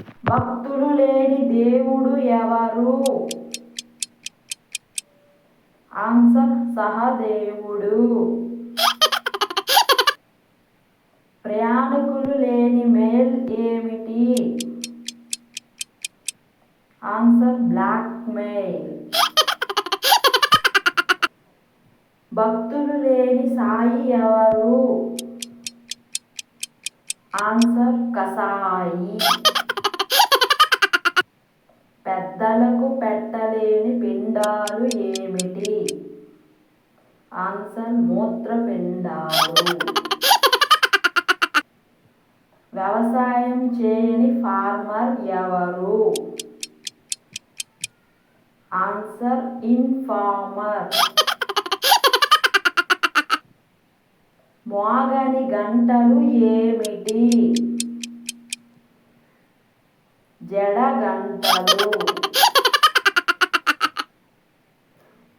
భక్తులు లేని దేవుడు ఎవరు? ఆన్సర్ సహదేవుడు. ప్రయాణికులు లేని మెయిల్ ఏమిటి? ఆన్సర్ బ్లాక్ మెయిల్ భక్తులు లేని సాయి ఎవరు? ఆన్సర్ కసాయి. పెద్దలకు పెట్టలేని పిండాలు ఏమిటి? ఆన్సర్ మూత్రపిండాలు. వ్యవసాయం చేయని ఫార్మర్ ఎవరు? Answer informer. మోగని గంటలు ఏమిటి?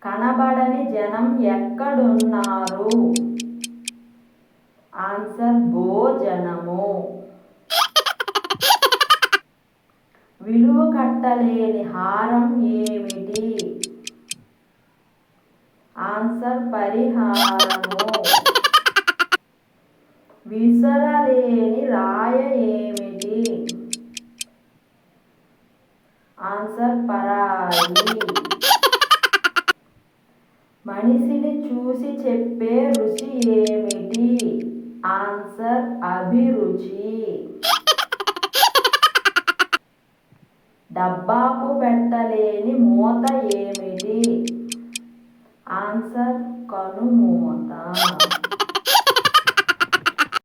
కనబడని జనం ఎక్కడున్నారు? ఆన్సర్ భోజనము. విలువ కట్టలేని హారం ఏమిటి? ఆన్సర్ పరిహారము. ఆన్సర్ పరాయి. మనిషిని చూసి చెప్పే రుచి ఏమిటి? ఆన్సర్ అభిరుచి. డబ్బాకు పెట్టలేని మూత ఏమిటి? ఆన్సర్ కనుమూత.